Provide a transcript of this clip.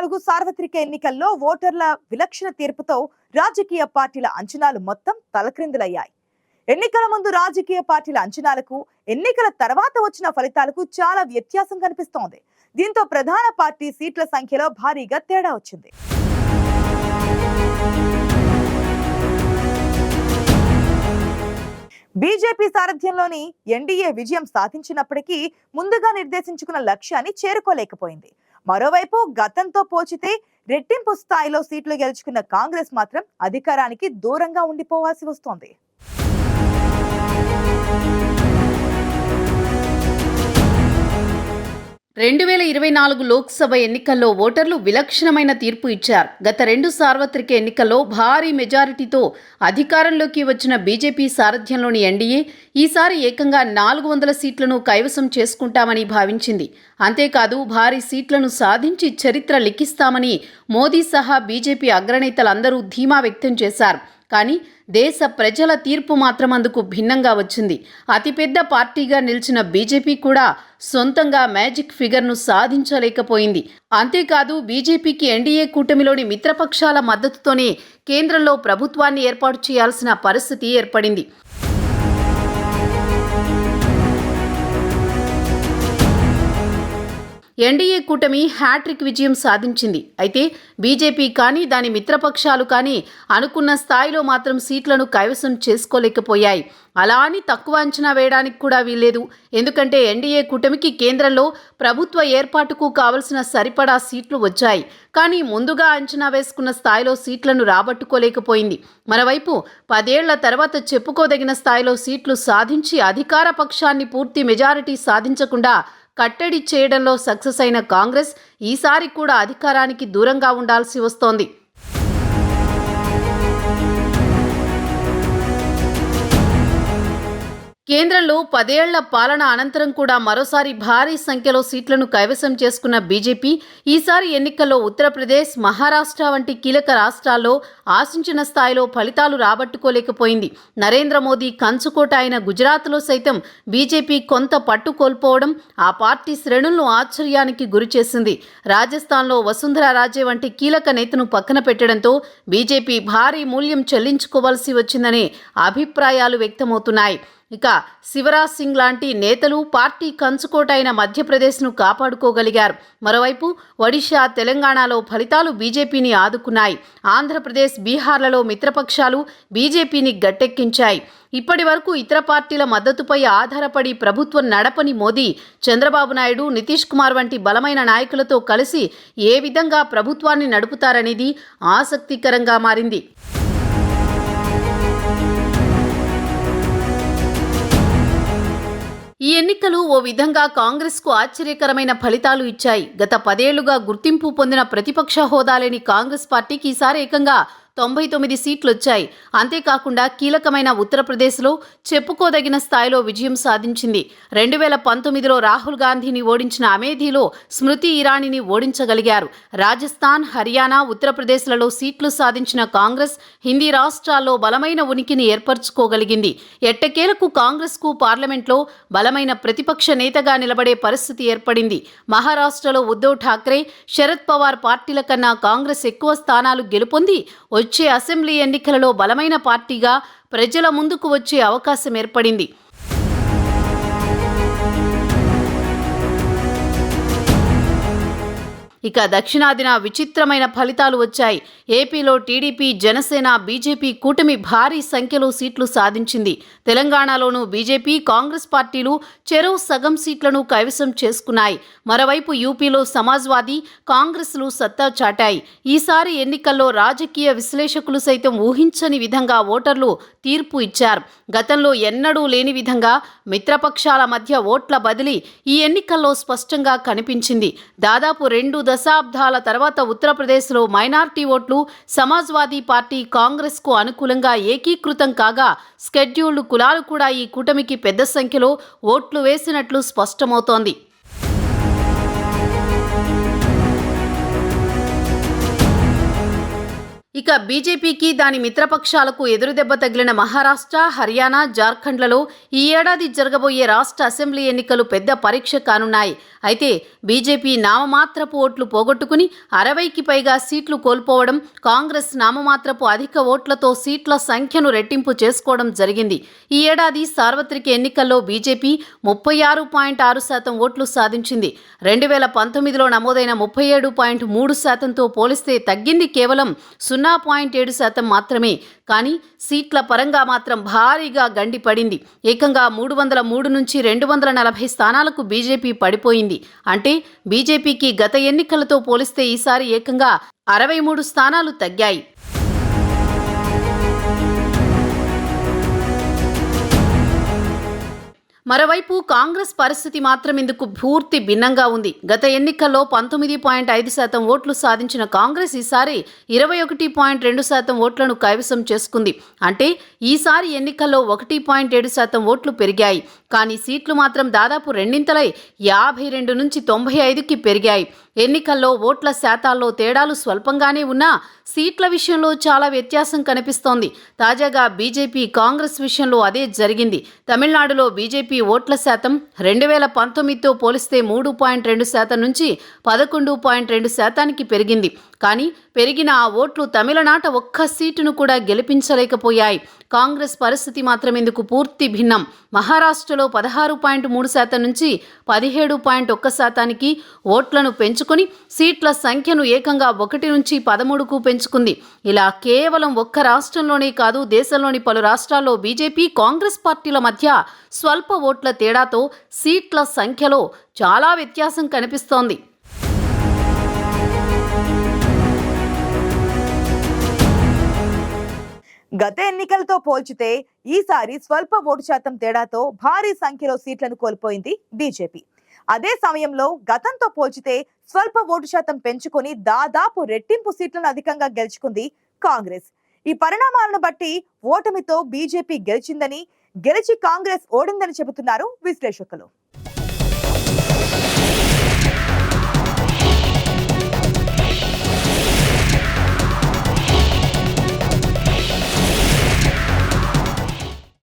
నాలుగు సార్వత్రిక ఎన్నికల్లో ఓటర్ల విలక్షణ తీర్పుతో రాజకీయ పార్టీల అంచనాలు మొత్తం తలక్రిందులయ్యాయి. ఎన్నికల ముందు రాజకీయ పార్టీల అంచనాలకు ఎన్నికల తర్వాత వచ్చిన ఫలితాలకు చాలా వ్యత్యాసం కనిపిస్తోంది. దీంతో ప్రధాన పార్టీ సీట్ల సంఖ్యలో భారీగా తేడా వచ్చింది. బీజేపీ సారథ్యంలోని ఎన్డీఏ విజయం సాధించినప్పటికీ ముందుగా నిర్దేశించుకున్న లక్ష్యాన్ని చేరుకోలేకపోయింది. మరోవైపు గతంతో పోల్చితే రెట్టింపు స్థాయిలో సీట్లు గెలుచుకున్న కాంగ్రెస్ మాత్రం అధికారానికి దూరంగా ఉండిపోవాల్సి వస్తోంది. రెండు వేల ఇరవై నాలుగు లోక్సభ ఎన్నికల్లో ఓటర్లు విలక్షణమైన తీర్పు ఇచ్చారు. గత రెండు సార్వత్రిక ఎన్నికల్లో భారీ మెజారిటీతో అధికారంలోకి వచ్చిన బీజేపీ సారథ్యంలోని ఎన్డీఏ ఈసారి ఏకంగా నాలుగు వందల సీట్లను కైవసం చేసుకుంటామని భావించింది. అంతేకాదు భారీ సీట్లను సాధించి చరిత్ర లిఖిస్తామని మోదీ సహా బీజేపీ అగ్రనేతలందరూ ధీమా వ్యక్తం చేశారు. కానీ దేశ ప్రజల తీర్పు మాత్రం అందుకు భిన్నంగా వచ్చింది. అతిపెద్ద పార్టీగా నిలిచిన బీజేపీ కూడా సొంతంగా మ్యాజిక్ ఫిగర్ను సాధించలేకపోయింది. అంతేకాదు బీజేపీకి ఎన్డీఏ కూటమిలోని మిత్రపక్షాల మద్దతుతోనే కేంద్రంలో ప్రభుత్వాన్ని ఏర్పాటు చేయాల్సిన పరిస్థితి ఏర్పడింది. ఎన్డీఏ కూటమి హ్యాట్రిక్ విజయం సాధించింది. అయితే బీజేపీ కానీ దాని మిత్రపక్షాలు కానీ అనుకున్న స్థాయిలో మాత్రం సీట్లను కైవసం చేసుకోలేకపోయాయి. అలా అని తక్కువ అంచనా వేయడానికి కూడా వీల్లేదు. ఎందుకంటే ఎన్డీఏ కూటమికి కేంద్రంలో ప్రభుత్వ ఏర్పాటుకు కావలసిన సరిపడా సీట్లు వచ్చాయి. కానీ ముందుగా అంచనా వేసుకున్న స్థాయిలో సీట్లను రాబట్టుకోలేకపోయింది. మరోవైపు పదేళ్ళ తర్వాత చెప్పుకోదగిన స్థాయిలో సీట్లు సాధించి అధికార పక్షాన్ని పూర్తి మెజారిటీ సాధించకుండా కట్టడి చేయడంలో సక్సెస్ అయిన కాంగ్రెస్ ఈసారి కూడా అధికారానికి దూరంగా ఉండాల్సి వస్తోంది. కేంద్రంలో పదేళ్ళ పాలన అనంతరం కూడా మరోసారి భారీ సంఖ్యలో సీట్లను కైవసం చేసుకున్న బీజేపీ ఈసారి ఎన్నికల్లో ఉత్తరప్రదేశ్ మహారాష్ట్ర వంటి కీలక రాష్ట్రాల్లో ఆశించిన స్థాయిలో ఫలితాలు రాబట్టుకోలేకపోయింది. నరేంద్ర మోదీ కంచుకోట అయిన గుజరాత్లో సైతం బీజేపీ కొంత పట్టు కోల్పోవడం ఆ పార్టీ శ్రేణులను ఆశ్చర్యానికి గురిచేసింది. రాజస్థాన్లో వసుంధర రాజే వంటి కీలక నేతను పక్కన పెట్టడంతో బీజేపీ భారీ మూల్యం చెల్లించుకోవాల్సి వచ్చిందనే అభిప్రాయాలు వ్యక్తమవుతున్నాయి. ఇక శివరాజ్ సింగ్ లాంటి నేతలు పార్టీ కంచుకోటైన మధ్యప్రదేశ్ను కాపాడుకోగలిగారు. మరోవైపు ఒడిషా తెలంగాణలో ఫలితాలు బీజేపీని ఆదుకున్నాయి. ఆంధ్రప్రదేశ్ బీహార్లలో మిత్రపక్షాలు బీజేపీని గట్టెక్కించాయి. ఇప్పటి వరకు ఇతర పార్టీల మద్దతుపై ఆధారపడి ప్రభుత్వం నడపని మోదీ చంద్రబాబు నాయుడు నితీష్ కుమార్ వంటి బలమైన నాయకులతో కలిసి ఏ విధంగా ప్రభుత్వాన్ని నడుపుతారనేది ఆసక్తికరంగా మారింది. ఈ ఎన్నికలు ఓ విధంగా కాంగ్రెస్కు ఆశ్చర్యకరమైన ఫలితాలు ఇచ్చాయి. గత పదేళ్ళుగా గుర్తింపు పొందిన ప్రతిపక్ష హోదా లేని కాంగ్రెస్ పార్టీకి ఈసారి ఏకంగా తొంభై తొమ్మిది సీట్లు వచ్చాయి అంతేకాకుండా కీలకమైన ఉత్తరప్రదేశ్లో చెప్పుకోదగిన స్థాయిలో విజయం సాధించింది. రెండు వేల పంతొమ్మిదిలో రాహుల్ గాంధీని ఓడించిన అమేధీలో స్మృతి ఇరానీని ఓడించగలిగారు. రాజస్థాన్ హర్యానా ఉత్తరప్రదేశ్లలో సీట్లు సాధించిన కాంగ్రెస్ హిందీ రాష్ట్రాల్లో బలమైన ఉనికిని ఏర్పరచుకోగలిగింది. ఎట్టకేలకు కాంగ్రెస్కు పార్లమెంట్లో బలమైన ప్రతిపక్ష నేతగా నిలబడే పరిస్థితి ఏర్పడింది. మహారాష్ట్రలో ఉద్ధవ్ ఠాక్రే శరద్ పవార్ పార్టీల కన్నా కాంగ్రెస్ ఎక్కువ స్థానాలు గెలుపొంది వచ్చే అసెంబ్లీ ఎన్నికలలో బలమైన పార్టీగా ప్రజల ముందుకు వచ్చే అవకాశం ఏర్పడింది. ఇక దక్షిణాదిన విచిత్రమైన ఫలితాలు వచ్చాయి. ఏపీలో టీడీపీ జనసేన బీజేపీ కూటమి భారీ సంఖ్యలో సీట్లు సాధించింది. తెలంగాణలోనూ బీజేపీ కాంగ్రెస్ పార్టీలు చెరవు సగం సీట్లను కైవసం చేసుకున్నాయి. మరోవైపు యూపీలో సమాజ్వాదీ కాంగ్రెస్లు సత్తా చాటాయి. ఈసారి ఎన్నికల్లో రాజకీయ విశ్లేషకులు సైతం ఊహించని విధంగా ఓటర్లు తీర్పు ఇచ్చారు. గతంలో ఎన్నడూ లేని విధంగా మిత్రపక్షాల మధ్య ఓట్ల బదిలీ ఈ ఎన్నికల్లో స్పష్టంగా కనిపించింది. దాదాపు రెండు దశాబ్దాల తర్వాత ఉత్తరప్రదేశ్లో మైనార్టీ ఓట్లు సమాజ్వాదీ పార్టీ కాంగ్రెస్కు అనుకూలంగా ఏకీకృతం కాగా స్కెడ్యూల్డ్ కులాలు కూడా ఈ కూటమికి పెద్ద సంఖ్యలో ఓట్లు వేసినట్లు స్పష్టమవుతోంది. ఇక బీజేపీకి దాని మిత్రపక్షాలకు ఎదురుదెబ్బ తగిలిన మహారాష్ట్ర హర్యానా జార్ఖండ్లలో ఈ ఏడాది జరగబోయే రాష్ట్ర అసెంబ్లీ ఎన్నికలు పెద్ద పరీక్ష కానున్నాయి. అయితే బీజేపీ నామమాత్రపు ఓట్లు పోగొట్టుకుని అరవైకి పైగా సీట్లు కోల్పోవడం కాంగ్రెస్ నామమాత్రపు అధిక ఓట్లతో సీట్ల సంఖ్యను రెట్టింపు చేసుకోవడం జరిగింది. ఈ ఏడాది సార్వత్రిక ఎన్నికల్లో బీజేపీ ముప్పై ఆరు పాయింట్ ఆరు శాతం ఓట్లు సాధించింది. రెండు వేల పంతొమ్మిదిలో నమోదైన ముప్పై ఏడు పాయింట్ మూడు శాతంతో పోలిస్తే తగ్గింది కేవలం సున్నా సున్నా పాయింట్ ఏడు శాతం మాత్రమే. కానీ సీట్ల పరంగా మాత్రం భారీగా గండి పడింది ఏకంగా మూడు వందల మూడు నుంచి రెండు వందల నలభై స్థానాలకు బీజేపీ పడిపోయింది. అంటే బీజేపీకి గత ఎన్నికలతో పోలిస్తే ఈసారి ఏకంగా అరవై మూడు స్థానాలు తగ్గాయి. మరోవైపు కాంగ్రెస్ పరిస్థితి మాత్రం ఇందుకు పూర్తి భిన్నంగా ఉంది. గత ఎన్నికల్లో పంతొమ్మిది పాయింట్ ఐదు శాతం ఓట్లు సాధించిన కాంగ్రెస్ ఈసారి ఇరవై ఒకటి పాయింట్ రెండు శాతం ఓట్లను కైవసం చేసుకుంది. అంటే ఈసారి ఎన్నికల్లో ఒకటి పాయింట్ ఏడు శాతం ఓట్లు పెరిగాయి. కానీ సీట్లు మాత్రం దాదాపు రెండింతలై యాభై రెండు నుంచి తొంభై ఐదుకి పెరిగాయి. ఎన్నికల్లో ఓట్ల శాతాల్లో తేడాలు స్వల్పంగానే ఉన్నా సీట్ల విషయంలో చాలా వ్యత్యాసం కనిపిస్తోంది. తాజాగా బీజేపీ కాంగ్రెస్ విషయంలో అదే జరిగింది. తమిళనాడులో బీజేపీ ఓట్ల శాతం రెండు వేల పంతొమ్మిదితో పోలిస్తే మూడు పాయింట్ రెండు శాతం నుంచి పదకొండు పాయింట్ రెండు శాతానికి పెరిగింది. కానీ పెరిగిన ఆ ఓట్లు తమిళనాట ఒక్క సీటును కూడా గెలిపించలేకపోయాయి. కాంగ్రెస్ పరిస్థితి మాత్రం ఇందుకు పూర్తి భిన్నం? మహారాష్ట్రలో పదహారు పాయింట్ మూడు శాతం నుంచి పదిహేడు పాయింట్ ఒక్క శాతానికి ఓట్లను పెంచుకొని సీట్ల సంఖ్యను ఏకంగా ఒకటి నుంచి పదమూడుకు పెంచుకుంది. ఇలా కేవలం ఒక్క రాష్ట్రంలోనే కాదు దేశంలోని పలు రాష్ట్రాల్లో బీజేపీ కాంగ్రెస్ పార్టీల మధ్య స్వల్ప ఓట్ల తేడాతో సీట్ల సంఖ్యలో చాలా వ్యత్యాసం కనిపిస్తోంది. గత ఎన్నికలతో పోల్చితే ఈసారి స్వల్ప ఓటు శాతం తేడాతో భారీ సంఖ్యలో సీట్లను కోల్పోయింది బీజేపీ. అదే సమయంలో గతంతో పోల్చితే స్వల్ప ఓటు శాతం పెంచుకొని దాదాపు రెట్టింపు సీట్లను అధికంగా గెలుచుకుంది కాంగ్రెస్. ఈ పరిణామాలను బట్టి ఓటమితో బీజేపీ గెలిచిందని గెలిచి కాంగ్రెస్ ఓడిందని చెబుతున్నారు విశ్లేషకులు.